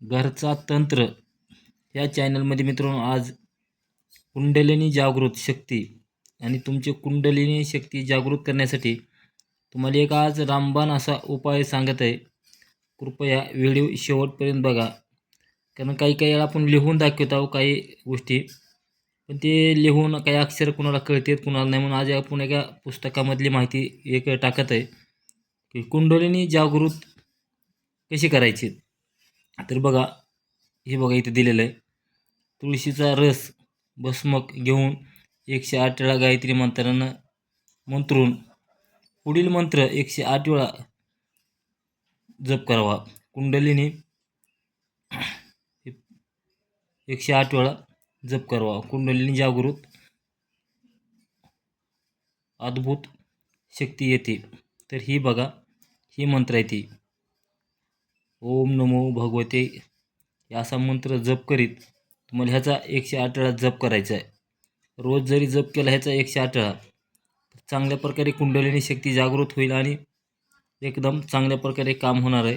घरचा तंत्र या चॅनलमध्ये मित्रांनो आज कुंडलिनी जागृत शक्ती आणि तुमची कुंडलिनी शक्ती जागृत करण्यासाठी तुम्हाला एक आज रामबाण असा उपाय सांगत आहे. कृपया व्हिडिओ शेवटपर्यंत बघा. कारण काही काही वेळा आपण लिहून दाखवत आहोत काही गोष्टी पण ते लिहून काही अक्षर कुणाला कळतात कुणाला नाही म्हणून आज आपण एका पुस्तकामधली माहिती एक टाकत आहे की कुंडलिनी जागृत कशी करायची? तर बघा हे बघा इथे दिलेलं आहे. तुळशीचा रस भस्मक घेऊन एकशे आठ वेळा गायत्री मंत्रानं मंत्रून पुढील मंत्र एकशे आठ वेळा जप करावा. कुंडलिनी एकशे आठ वेळा जप करावा. कुंडलिनी जागृत अद्भुत शक्ती येते. तर ही बघा ही मंत्र आहे ती. ओम नमो भगवते. या असा मंत्र जप करीत तुम्हाला ह्याचा एकशे आठ वेळा जप करायचा आहे. रोज जरी जप केला ह्याचा एकशे आठ वेळा चांगल्या प्रकारे कुंडलिनी शक्ती जागृत होईल आणि एकदम चांगल्या प्रकारे काम होणार आहे.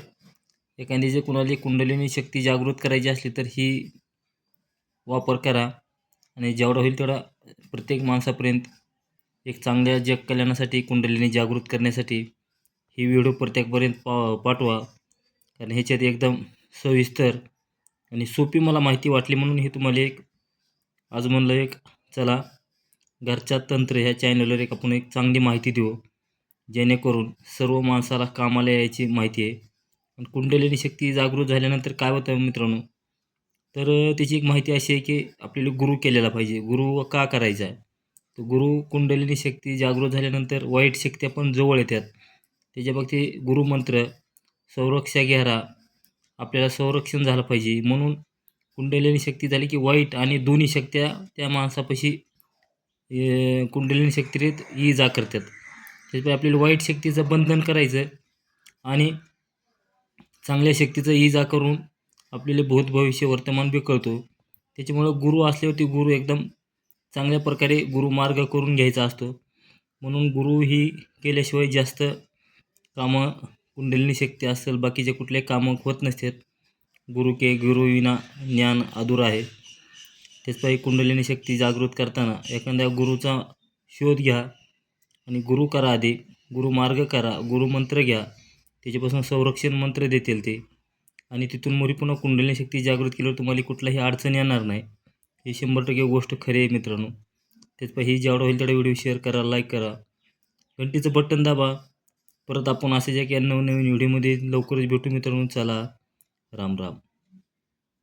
एखादी जर कुणाला कुंडलिनी शक्ती जागृत करायची असली तर ही वापर करा आणि जेवढा होईल तेवढा प्रत्येक माणसापर्यंत एक चांगल्या जग कल्याणासाठी कुंडलिनी जागृत करण्यासाठी ही व्हिडिओ प्रत्येकपर्यंत पा पाठवा. कारण ह्याच्यात एकदम सविस्तर आणि सोपी मला माहिती वाटली म्हणून हे तुम्हाला एक आज म्हणलं एक चला घरच्या तंत्र ह्या चॅनलवर एक आपण एक चांगली माहिती देऊ जेणेकरून सर्व माणसाला कामाला यायची माहिती आहे. आणि कुंडलिनी शक्ती जागृत झाल्यानंतर काय होतं मित्रांनो तर त्याची एक माहिती अशी आहे की आपल्याला गुरु केलेला पाहिजे. गुरु का करायचा आहे? तर गुरु कुंडलिनी शक्ती जागृत झाल्यानंतर वाईट शक्ती पण जवळ येतात. त्याच्या बाबतीत गुरुमंत्र संरक्षा घ्यारा आपल्याला संरक्षण झालं पाहिजे. म्हणून कुंडलिनी शक्ती झाली की वाईट आणि दोन्ही शक्त्या त्या माणसापाशी कुंडलिनी शक्तीत ये जा करतात. त्याच्यामुळे आपल्याला वाईट शक्तीचं बंधन करायचं आणि चांगल्या शक्तीचं ये जा करून आपल्याला भूत भविष्य वर्तमान बी कळतो. त्याच्यामुळं गुरु असल्यावरती गुरु एकदम चांगल्या प्रकारे गुरुमार्ग करून घ्यायचा असतो. म्हणून गुरु ही केल्याशिवाय जास्त कामं कुंडलिनी शक्ती असेल बाकीचे कुठले कामं होत नसतात. गुरु के गुरुविना ज्ञान अधूर आहे. त्याचपाई कुंडलिनी शक्ती जागृत करताना एखाद्या गुरुचा शोध घ्या आणि गुरु करा आधी. गुरुमार्ग करा गुरुमंत्र घ्या. त्याच्यापासून संरक्षण मंत्र देतील ते. आणि तिथून मोरी पुन्हा कुंडलिनी शक्ती जागृत केल्यावर तुम्हाला कुठलाही अडचण येणार नाही. ही शंभर टक्के गोष्ट खरी आहे मित्रांनो. त्याचपाई ही जेवढं होईल तेवढा व्हिडिओ शेअर करा लाईक करा. घंटीचं बटन दाबा. परत आपण असेच जे की नवनवीन व्हिडिओमध्ये लवकरच भेटू मित्रांनो. चला राम राम.